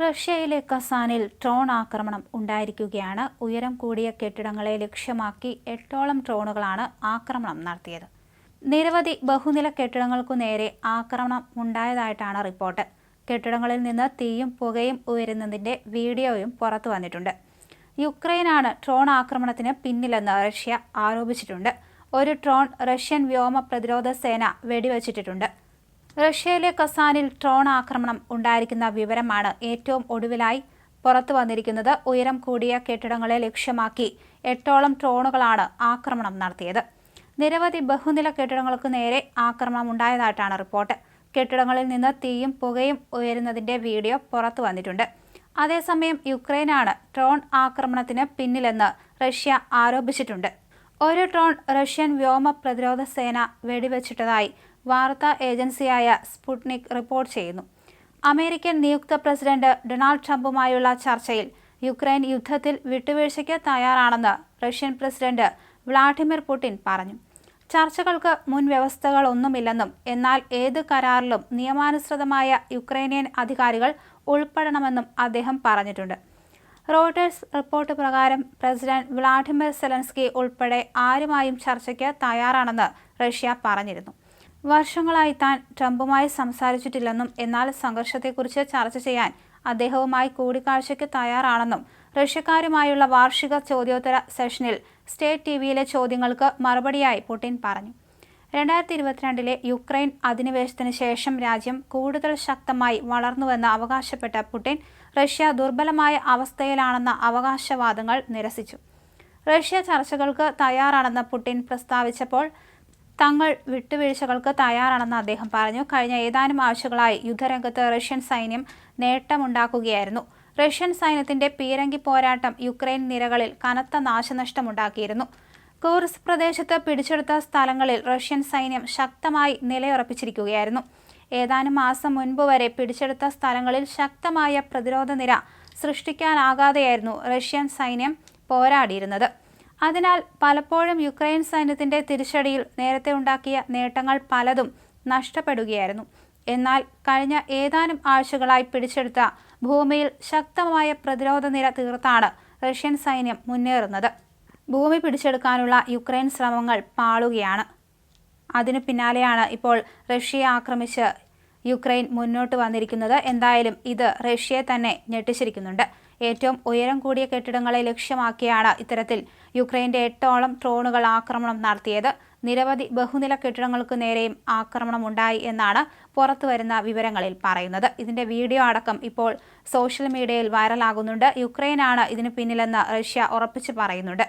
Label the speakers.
Speaker 1: റഷ്യയിലെ കസാനിൽ ഡ്രോൺ ആക്രമണം ഉണ്ടായിരിക്കുകയാണ്. ഉയരം കൂടിയ കെട്ടിടങ്ങളെ ലക്ഷ്യമാക്കി എട്ടോളം ഡ്രോണുകളാണ് ആക്രമണം നടത്തിയത്. നിരവധി ബഹുനില കെട്ടിടങ്ങൾക്കു നേരെ ആക്രമണം ഉണ്ടായതായിട്ടാണ് റിപ്പോർട്ട്. കെട്ടിടങ്ങളിൽ നിന്ന് തീയും പുകയും ഉയരുന്നതിന്റെ വീഡിയോയും പുറത്തു വന്നിട്ടുണ്ട്. യുക്രൈനാണ് ഡ്രോൺ ആക്രമണത്തിന് പിന്നിലെന്ന് റഷ്യ ആരോപിച്ചിട്ടുണ്ട്. ഒരു ഡ്രോൺ റഷ്യൻ വ്യോമ പ്രതിരോധ സേന വെടിവച്ചിട്ടിട്ടുണ്ട് റഷ്യയിലെ കസാനിൽ ഡ്രോൺ ആക്രമണം ഉണ്ടായിരിക്കുന്ന വിവരമാണ് ഏറ്റവും ഒടുവിലായി പുറത്തു വന്നിരിക്കുന്നത്. ഉയരം കൂടിയ കെട്ടിടങ്ങളെ ലക്ഷ്യമാക്കി എട്ടോളം ഡ്രോണുകളാണ് ആക്രമണം നടത്തിയത്. നിരവധി ബഹുനില കെട്ടിടങ്ങൾക്ക് നേരെ ആക്രമണം ഉണ്ടായതായിട്ടാണ് റിപ്പോർട്ട്. കെട്ടിടങ്ങളിൽ നിന്ന് തീയും പുകയും ഉയരുന്നതിന്റെ വീഡിയോ പുറത്തു വന്നിട്ടുണ്ട്. അതേസമയം യുക്രൈനാണ് ഡ്രോൺ ആക്രമണത്തിന് പിന്നിലെന്ന് റഷ്യ ആരോപിച്ചിട്ടുണ്ട്. ഒരു ഡ്രോൺ റഷ്യൻ വ്യോമ പ്രതിരോധ സേന വെടിവെച്ചിട്ടതായി വാർത്താ ഏജൻസിയായ സ്പുട്നിക് റിപ്പോർട്ട് ചെയ്യുന്നു. അമേരിക്കൻ നിയുക്ത പ്രസിഡന്റ് ഡൊണാൾഡ് ട്രംപുമായുള്ള ചർച്ചയിൽ യുക്രൈൻ യുദ്ധത്തിൽ വിട്ടുവീഴ്ചയ്ക്ക് തയ്യാറാണെന്ന് റഷ്യൻ പ്രസിഡന്റ് വ്ളാഡിമിർ പുടിൻ പറഞ്ഞു. ചർച്ചകൾക്ക് മുൻ വ്യവസ്ഥകളൊന്നുമില്ലെന്നും എന്നാൽ ഏത് കരാറിലും നിയമാനുസൃതമായ യുക്രൈനിയൻ അധികാരികൾ ഉൾപ്പെടണമെന്നും അദ്ദേഹം പറഞ്ഞിട്ടുണ്ട്. റോയിട്ടേഴ്സ് റിപ്പോർട്ട് പ്രകാരം പ്രസിഡന്റ് വ്ളാഡിമിർ സെലൻസ്കി ഉൾപ്പെടെ ആരുമായും ചർച്ചയ്ക്ക് തയ്യാറാണെന്ന് റഷ്യ പറഞ്ഞിരുന്നു. വർഷങ്ങളായി താൻ ട്രംപുമായി സംസാരിച്ചിട്ടില്ലെന്നും എന്നാൽ സംഘർഷത്തെക്കുറിച്ച് ചർച്ച ചെയ്യാൻ അദ്ദേഹവുമായി കൂടിക്കാഴ്ചയ്ക്ക് തയ്യാറാണെന്നും റഷ്യക്കാരുമായുള്ള വാർഷിക ചോദ്യോത്തര സെഷനിൽ സ്റ്റേറ്റ് ടി വിയിലെ ചോദ്യങ്ങൾക്ക് മറുപടിയായി പുടിൻ പറഞ്ഞു. രണ്ടായിരത്തി ഇരുപത്തിരണ്ടിലെ യുക്രൈൻ അധിനിവേശത്തിന് ശേഷം രാജ്യം കൂടുതൽ ശക്തമായി വളർന്നുവെന്ന് അവകാശപ്പെട്ട പുടിൻ റഷ്യ ദുർബലമായ അവസ്ഥയിലാണെന്ന അവകാശവാദങ്ങൾ നിരസിച്ചു. റഷ്യ ചർച്ചകൾക്ക് തയ്യാറാണെന്ന് പുടിൻ പ്രസ്താവിച്ചപ്പോൾ തങ്ങൾ വിട്ടുവീഴ്ചകൾക്ക് തയ്യാറാണെന്ന് അദ്ദേഹം പറഞ്ഞു. കഴിഞ്ഞ ഏതാനും ആഴ്ചകളായി യുദ്ധരംഗത്ത് റഷ്യൻ സൈന്യം നേട്ടമുണ്ടാക്കുകയായിരുന്നു. റഷ്യൻ സൈന്യത്തിന്റെ പീരങ്കി പോരാട്ടം യുക്രൈൻ നിരകളിൽ കനത്ത നാശനഷ്ടമുണ്ടാക്കിയിരുന്നു. കൂർസ് പ്രദേശത്ത് പിടിച്ചെടുത്ത സ്ഥലങ്ങളിൽ റഷ്യൻ സൈന്യം ശക്തമായി നിലയുറപ്പിച്ചിരിക്കുകയായിരുന്നു. ഏതാനും മാസം മുൻപ് വരെ പിടിച്ചെടുത്ത സ്ഥലങ്ങളിൽ ശക്തമായ പ്രതിരോധ നിര സൃഷ്ടിക്കാനാകാതെയായിരുന്നു റഷ്യൻ സൈന്യം പോരാടിയിരുന്നത്. അതിനാൽ പലപ്പോഴും യുക്രൈൻ സൈന്യത്തിന്റെ തിരിച്ചടിയിൽ നേരത്തെ ഉണ്ടാക്കിയ നേട്ടങ്ങൾ പലതും നഷ്ടപ്പെടുകയായിരുന്നു. എന്നാൽ കഴിഞ്ഞ ഏതാനും ആഴ്ചകളായി പിടിച്ചെടുത്ത ഭൂമിയിൽ ശക്തമായ പ്രതിരോധ നിര തീർത്താണ് റഷ്യൻ സൈന്യം മുന്നേറുന്നത്. ഭൂമി പിടിച്ചെടുക്കാനുള്ള യുക്രൈൻ ശ്രമങ്ങൾ പാളുകയാണ്. അതിനു പിന്നാലെയാണ് ഇപ്പോൾ റഷ്യയെ ആക്രമിച്ച് യുക്രൈൻ മുന്നോട്ട് വന്നിരിക്കുന്നത്. എന്തായാലും ഇത് റഷ്യയെ തന്നെ ഞെട്ടിച്ചിരിക്കുന്നുണ്ട്. ഏറ്റവും ഉയരം കൂടിയ കെട്ടിടങ്ങളെ ലക്ഷ്യമാക്കിയാണ് ഇത്തരത്തിൽ യുക്രൈന്റെ എട്ടോളം ഡ്രോണുകൾ ആക്രമണം നടത്തിയത്. നിരവധി ബഹുനില കെട്ടിടങ്ങൾക്ക് നേരെയും ആക്രമണം ഉണ്ടായി എന്നാണ് പുറത്തുവരുന്ന വിവരങ്ങളിൽ പറയുന്നത്. ഇതിന്റെ വീഡിയോ അടക്കം ഇപ്പോൾ സോഷ്യൽ മീഡിയയിൽ വൈറലാകുന്നുണ്ട്. യുക്രൈനാണ് ഇതിന് പിന്നിലെന്ന് റഷ്യ ഉറപ്പിച്ചു പറയുന്നുണ്ട്.